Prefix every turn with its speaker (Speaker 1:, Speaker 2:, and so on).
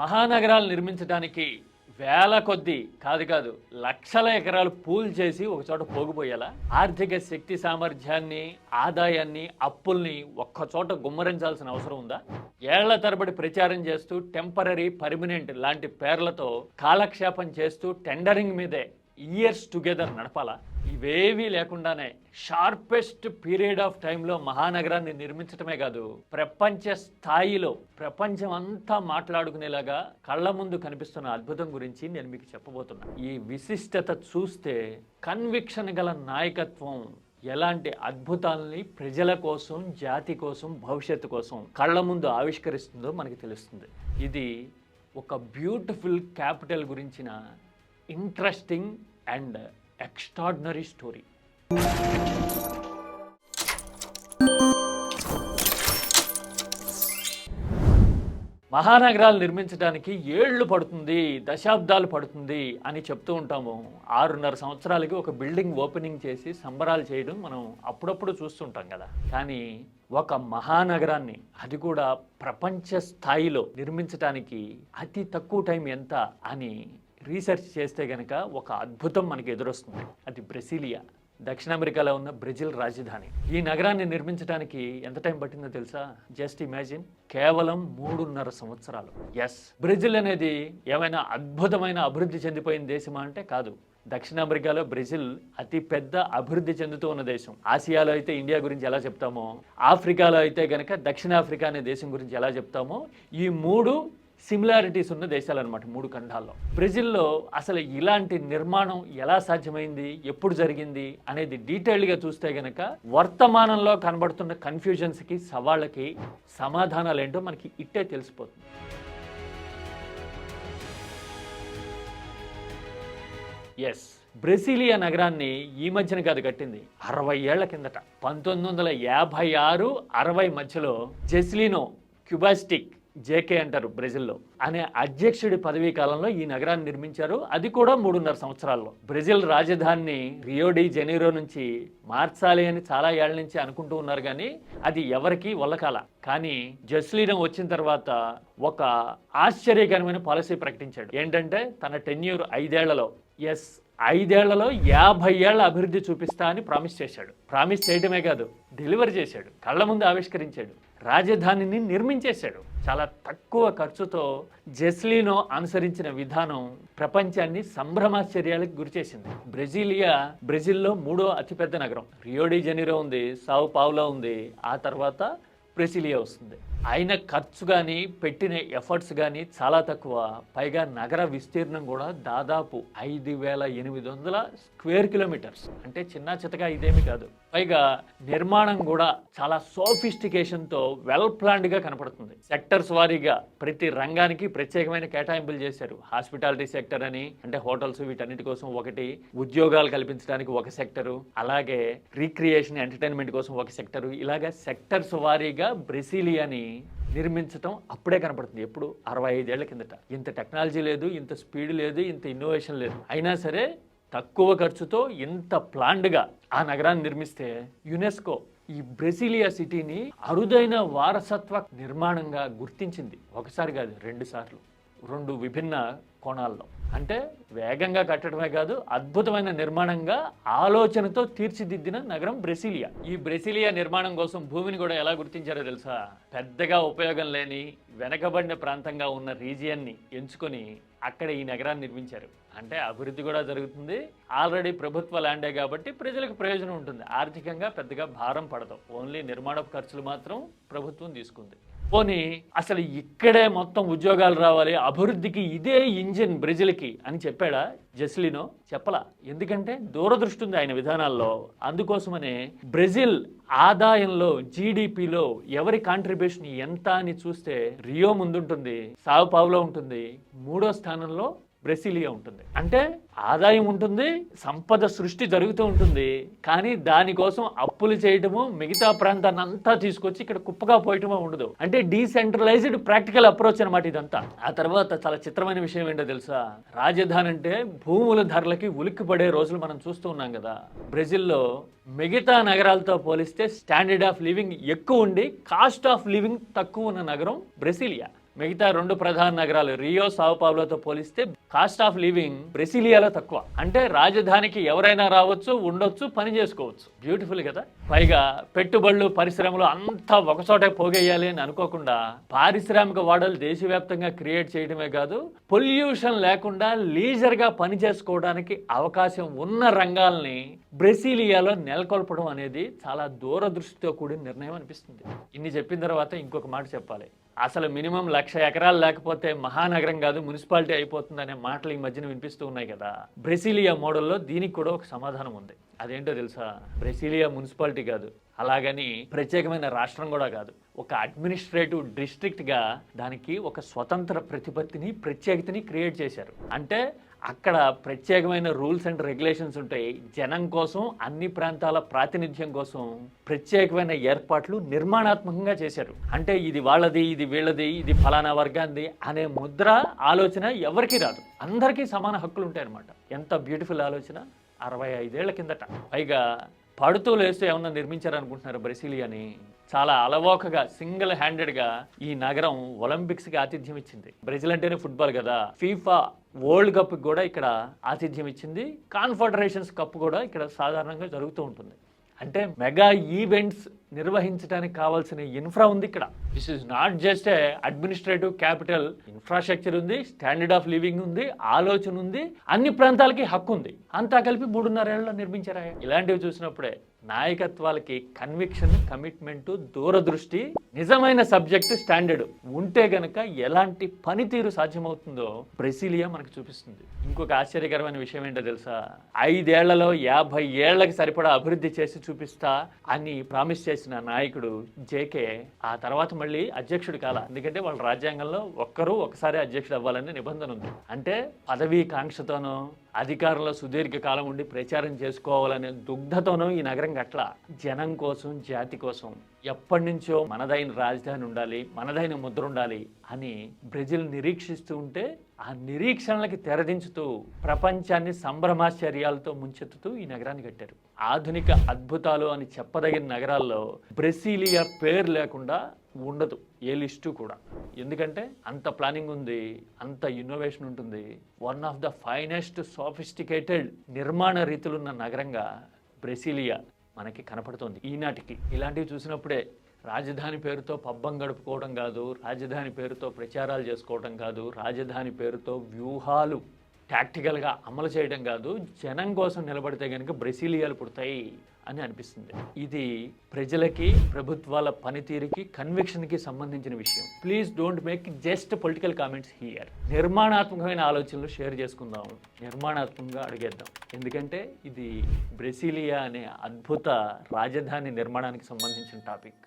Speaker 1: మహానగరాలు నిర్మించడానికి వేల కొద్ది కాదు కాదు లక్షల ఎకరాలు పూల్ చేసి ఒక చోట పోగిపోయేలా? ఆర్థిక శక్తి సామర్థ్యాన్ని ఆదాయాన్ని అప్పుల్ని ఒక్కచోట గుమ్మరించాల్సిన అవసరం ఉందా? ఏళ్ళ తరబడి ప్రచారం చేస్తూ టెంపరీ పర్మనెంట్ లాంటి పేర్లతో కాలక్షేపం చేస్తూ టెండరింగ్ మీదే ఇయర్స్ టుగెదర్ నడపాలా? ఇవేవీ లేకుండానే షార్పెస్ట్ పీరియడ్ ఆఫ్ టైంలో మహానగరాన్ని నిర్మించటమే కాదు ప్రపంచ స్థాయిలో ప్రపంచం అంతా మాట్లాడుకునేలాగా కళ్ళ ముందు కనిపిస్తున్న అద్భుతం గురించి నేను మీకు చెప్పబోతున్నా. ఈ విశిష్టత చూస్తే కన్విక్షన్ గల నాయకత్వం ఎలాంటి అద్భుతాలని ప్రజల కోసం జాతి కోసం భవిష్యత్తు కోసం కళ్ళ ముందు ఆవిష్కరిస్తుందో మనకి తెలుస్తుంది. ఇది ఒక బ్యూటిఫుల్ క్యాపిటల్ గురించిన ఇంట్రెస్టింగ్ అండ్ ఎక్స్ట్రాడినరీ స్టోరీ. మహానగరాలు నిర్మించడానికి ఏళ్ళు పడుతుంది దశాబ్దాలు పడుతుంది అని చెప్తూ ఉంటాము. ఆరున్నర సంవత్సరాలకి ఒక బిల్డింగ్ ఓపెనింగ్ చేసి సంబరాలు చేయడం మనం అప్పుడప్పుడు చూస్తుంటాం కదా. కానీ ఒక మహానగరాన్ని అది కూడా ప్రపంచ స్థాయిలో నిర్మించడానికి అతి తక్కువ టైం ఎంత అని రీసెర్చ్ చేస్తే కనుక ఒక అద్భుతం మనకి ఎదురొస్తుంది. అది బ్రెసిలియా. దక్షిణ అమెరికాలో ఉన్న బ్రెజిల్ రాజధాని. ఈ నగరాన్ని నిర్మించడానికి ఎంత టైం పట్టిందో తెలుసా? Just imagine. కేవలం మూడున్నర సంవత్సరాలు. ఎస్ బ్రెజిల్ అనేది ఏమైనా అద్భుతమైన అభివృద్ధి చెందిపోయిన దేశమా అంటే కాదు. దక్షిణ అమెరికాలో బ్రెజిల్ అతి పెద్ద అభివృద్ధి చెందుతూ ఉన్న దేశం. ఆసియాలో అయితే ఇండియా గురించి ఎలా చెప్తామో ఆఫ్రికాలో అయితే కనుక దక్షిణాఫ్రికా అనే దేశం గురించి ఎలా చెప్తామో ఈ మూడు సిమిలారిటీస్ ఉన్న దేశాలు అనమాట మూడు ఖండాల్లో. బ్రెజిల్లో అసలు ఇలాంటి నిర్మాణం ఎలా సాధ్యమైంది? ఎప్పుడు జరిగింది? అనేది డీటెయిల్డ్గా చూస్తే గనక వర్తమానంలో కనబడుతున్న కన్ఫ్యూజన్స్కి సవాళ్ళకి సమాధానాలు ఏంటో మనకి ఇట్టే తెలిసిపోతుంది. ఎస్ బ్రెసిలియా నగరాన్ని ఈ మధ్యన కాదు కట్టింది. అరవై ఏళ్ళ కిందట. పంతొమ్మిది వందల యాభై ఆరు అరవై మధ్యలో జెస్లినో క్యుబాస్టిక్ జేకే అంటారు బ్రెజిల్లో. అనే అధ్యక్షుడి పదవీ కాలంలో ఈ నగరాన్ని నిర్మించారు. అది కూడా మూడున్నర సంవత్సరాల్లో. బ్రెజిల్ రాజధానిని రియోడి జెనీరో నుంచి మార్చాలి అని చాలా ఏళ్ళ నుంచి అనుకుంటూ ఉన్నారు కానీ అది ఎవరికి వల్లకాల. కానీ జస్లీనం వచ్చిన తర్వాత ఒక ఆశ్చర్యకరమైన పాలసీ ప్రకటించాడు. ఏంటంటే తన టెన్యూర్ ఐదేళ్ళలో ఎస్ ఐదేళ్ళలో యాభై ఏళ్ళ అభివృద్ధి చూపిస్తా అని ప్రామిస్ చేశాడు. ప్రామిస్ చేయడమే కాదు డెలివరీ చేశాడు. కళ్ళ ముందు ఆవిష్కరించాడు. రాజధానిని నిర్మించేశాడు. చాలా తక్కువ ఖర్చుతో జెస్లీనో అనుసరించిన విధానం ప్రపంచాన్ని సంభ్రమాశ్చర్యాలకు గురిచేసింది బ్రెజిలియా బ్రెజిల్లో మూడో అతిపెద్ద నగరం. రియోడి జెనీరో ఉంది సావు పావులో ఉంది ఆ తర్వాత బ్రెసిలియా వస్తుంది. అయిన ఖర్చు కానీ పెట్టిన ఎఫర్ట్స్ కానీ చాలా తక్కువ. పైగా నగర విస్తీర్ణం కూడా దాదాపు ఐదు వేల ఎనిమిది వందల స్క్వేర్ కిలోమీటర్స్. అంటే చిన్న చితగా ఇదేమి కాదు. పైగా నిర్మాణం కూడా చాలా సోఫిస్టికేషన్తో వెల్ ప్లాన్డ్గా కనపడుతుంది. సెక్టర్స్ వారీగా ప్రతి రంగానికి ప్రత్యేకమైన కేటాయింపులు చేశారు. హాస్పిటాలిటీ సెక్టర్ అని అంటే హోటల్స్ వీటన్నిటి కోసం ఒకటి ఉద్యోగాలు కల్పించడానికి ఒక సెక్టరు అలాగే రీక్రియేషన్ ఎంటర్టైన్మెంట్ కోసం ఒక సెక్టరు. ఇలాగ సెక్టర్స్ వారీగా బ్రెసిలియాని నిర్మించటం అప్పుడే కనపడుతుంది. ఎప్పుడు? అరవై ఐదేళ్ళ కిందట. ఇంత టెక్నాలజీ లేదు ఇంత స్పీడ్ లేదు ఇంత ఇన్నోవేషన్ లేదు. అయినా సరే తక్కువ ఖర్చుతో ఇంత ప్లాండ్గా ఆ నగరాన్ని నిర్మిస్తే యునెస్కో ఈ బ్రెసిలియా సిటీని అరుదైన వారసత్వ నిర్మాణంగా గుర్తించింది. ఒకసారి కాదు రెండు సార్లు. రెండు విభిన్న కోణాల్లో. అంటే వేగంగా కట్టడమే కాదు అద్భుతమైన నిర్మాణంగా ఆలోచనతో తీర్చిదిద్దిన నగరం బ్రెసిలియా. ఈ బ్రెసిలియా నిర్మాణం కోసం భూమిని కూడా ఎలా గుర్తించారో తెలుసా? పెద్దగా ఉపయోగం లేని వెనకబడిన ప్రాంతంగా ఉన్న రీజియన్ని ఎంచుకొని అక్కడ ఈ నగరాన్ని నిర్మించారు. అంటే అభివృద్ధి కూడా జరుగుతుంది. ఆల్రెడీ ప్రభుత్వ ల్యాండే కాబట్టి ప్రజలకు ప్రయోజనం ఉంటుంది. ఆర్థికంగా పెద్దగా భారం పడదు. ఓన్లీ నిర్మాణ ఖర్చులు మాత్రం ప్రభుత్వం తీసుకుంది. పోనీ అసలు ఇక్కడే మొత్తం ఉద్యోగాలు రావాలి అభివృద్ధికి ఇదే ఇంజిన్ బ్రెజిల్కి అని చెప్పాడా జస్లినో? చెప్పలా. ఎందుకంటే దూరదృష్టి ఉంది ఆయన విధానాల్లో. అందుకోసమనే బ్రెజిల్ ఆదాయంలో జీడిపిలో ఎవరి కాంట్రిబ్యూషన్ ఎంత అని చూస్తే రియో ముందుంటుంది సావు పావులో ఉంటుంది. మూడో స్థానంలో బ్రెసిలియా ఉంటుంది. అంటే ఆదాయం ఉంటుంది సంపద సృష్టి జరుగుతూ ఉంటుంది. కానీ దానికోసం అప్పులు చేయటము మిగతా ప్రాంతాన్ని అంతా తీసుకొచ్చి ఇక్కడ కుప్పగా పోయటమో ఉండదు. అంటే డీసెంట్రలైజ్డ్ ప్రాక్టికల్ అప్రోచ్ అనమాట ఇదంతా. ఆ తర్వాత చాలా చిత్రమైన విషయం ఏంటో తెలుసా? రాజధాని అంటే భూముల ధరలకి ఉలిక్కి పడే రోజులు మనం చూస్తూ ఉన్నాం కదా. బ్రెజిల్లో మిగతా నగరాలతో పోలిస్తే స్టాండర్డ్ ఆఫ్ లివింగ్ ఎక్కువ ఉండి కాస్ట్ ఆఫ్ లివింగ్ తక్కువ ఉన్న నగరం బ్రెసిలియా. మిగతా రెండు ప్రధాన నగరాలు రియో సావుపావులతో పోలిస్తే కాస్ట్ ఆఫ్ లివింగ్ బ్రెసిలియాలో తక్కువ. అంటే రాజధానికి ఎవరైనా రావచ్చు ఉండొచ్చు పని చేసుకోవచ్చు. బ్యూటిఫుల్ కదా? పైగా పెట్టుబడులు పరిశ్రమలు అంతా ఒకచోటే పోగేయాలి అని అనుకోకుండా పారిశ్రామిక వాడలు దేశవ్యాప్తంగా క్రియేట్ చేయడమే కాదు పొల్యూషన్ లేకుండా లీజర్గా పని చేసుకోవడానికి అవకాశం ఉన్న రంగాల్ని బ్రెసిలియాలో నెలకొల్పడం అనేది చాలా దూరదృష్టితో కూడిన నిర్ణయం అనిపిస్తుంది. ఇన్ని చెప్పిన తర్వాత ఇంకొక మాట చెప్పాలి. అసలు మినిమం లక్ష ఎకరాలు లేకపోతే మహానగరం కాదు మున్సిపాలిటీ అయిపోతుంది అనే మాటలు ఈ మధ్యన వినిపిస్తూ ఉన్నాయి కదా. బ్రెసిలియా మోడల్లో దీనికి కూడా ఒక సమాధానం ఉంది. అదేంటో తెలుసా? బ్రెసిలియా మున్సిపాలిటీ కాదు అలాగని ప్రత్యేకమైన రాష్ట్రం కూడా కాదు. ఒక అడ్మినిస్ట్రేటివ్ డిస్ట్రిక్ట్గా దానికి ఒక స్వతంత్ర ప్రతిపత్తిని ప్రత్యేకతని క్రియేట్ చేశారు. అంటే అక్కడ ప్రత్యేకమైన రూల్స్ అండ్ రెగ్యులేషన్స్ ఉంటాయి. జనం కోసం అన్ని ప్రాంతాల ప్రాతినిధ్యం కోసం ప్రత్యేకమైన ఏర్పాట్లు నిర్మాణాత్మకంగా చేశారు. అంటే ఇది వాళ్ళది ఇది వీళ్ళది ఇది ఫలానా వర్గాంది అనే ముద్ర ఆలోచన ఎవరికీ రాదు. అందరికీ సమాన హక్కులు ఉంటాయి అనమాట ఎంత బ్యూటిఫుల్ ఆలోచన. అరవై ఐదేళ్ళ కిందట. పైగా పడుతూ లేస్తూ ఏమన్నా నిర్మించారనుకుంటున్నారు బ్రెసిలియాని? చాలా అలవోకగా సింగిల్ హ్యాండెడ్గా ఈ నగరం ఒలింపిక్స్కి ఆతిథ్యం ఇచ్చింది. బ్రెజిల్ అంటేనే ఫుట్బాల్ కదా. ఫీఫా వరల్డ్ కప్ కూడా ఇక్కడ ఆతిథ్యం ఇచ్చింది. కాన్ఫెడరేషన్స్ కప్ కూడా ఇక్కడ సాధారణంగా జరుగుతూ ఉంటుంది. అంటే మెగా ఈవెంట్స్ నిర్వహించడానికి కావాల్సిన ఇన్ఫ్రా ఉంది ఇక్కడ. This is not just a administrative capital infrastructure ఉంది స్టాండర్డ్ ఆఫ్ లివింగ్ ఉంది ఆలోచన ఉంది అన్ని ప్రాంతాలకి హక్కు ఉంది. అంతా కలిపి మూడున్నరేళ్ళలో నిర్మించారా? ఇలాంటివి చూసినప్పుడే నాయకత్వాలకి కన్విక్షన్ కమిట్మెంట్ దూరదృష్టి నిజమైన సబ్జెక్టు స్టాండర్డ్ ఉంటే గనక ఎలాంటి పనితీరు సాధ్యమవుతుందో బ్రెసిలియా మనకు చూపిస్తుంది. ఇంకొక ఆశ్చర్యకరమైన విషయం ఏంటో తెలుసా? ఐదేళ్ళలో యాభై ఏళ్ళకు సరిపడా అభివృద్ధి చేసి చూపిస్తా అని ప్రామిస్ చేసిన నాయకుడు జేకే ఆ తర్వాత మళ్ళీ అధ్యక్షుడు కాల. ఎందుకంటే వాళ్ళ రాజ్యాంగంలో ఒక్కరూ ఒకసారి అధ్యక్షుడు అవ్వాలనే నిబంధన ఉంది. అంటే పదవీ కాంక్షతోనో అధికారంలో సుదీర్ఘ కాలం ఉండి ప్రచారం చేసుకోవాలనే దుగ్ధతోనం ఈ నగరం గట్ల. జనం కోసం జాతి కోసం ఎప్పటి నుంచో మనదైన రాజధాని ఉండాలి మనదైన ముద్ర ఉండాలి అని బ్రెజిల్ నిరీక్షిస్తూ ఉంటే ఆ నిరీక్షణలకి తెరదించుతూ ప్రపంచాన్ని సంభ్రమాశ్చర్యాలతో ముంచెత్తుతూ ఈ నగరాన్ని కట్టారు. ఆధునిక అద్భుతాలు అని చెప్పదగిన నగరాల్లో బ్రెసిలియా పేరు లేకుండా ఉండదు ఏ లిస్టు కూడా. ఎందుకంటే అంత ప్లానింగ్ ఉంది అంత ఇన్నోవేషన్ ఉంటుంది. One of the finest sophisticated నిర్మాణ రీతులున్న నగరంగా బ్రెసిలియా మనకి కనపడుతుంది ఈనాటికి. ఇలాంటివి చూసినప్పుడే రాజధాని పేరుతో పబ్బం గడుపుకోవడం కాదు రాజధాని పేరుతో ప్రచారాలు చేసుకోవడం కాదు రాజధాని పేరుతో వ్యూహాలు టాక్టికల్గా అమలు చేయడం కాదు జనం కోసం నిలబడితే కనుక బ్రెసిలియాలు పుడతాయి అని అనిపిస్తుంది. ఇది ప్రజలకి ప్రభుత్వాల పనితీరుకి కన్విక్షన్కి సంబంధించిన విషయం. Please don't make just political comments here నిర్మాణాత్మకమైన ఆలోచనలు షేర్ చేసుకుందాం. నిర్మాణాత్మకంగా అడిగేద్దాం. ఎందుకంటే ఇది బ్రెసిలియా అనే అద్భుత రాజధాని నిర్మాణానికి సంబంధించిన టాపిక్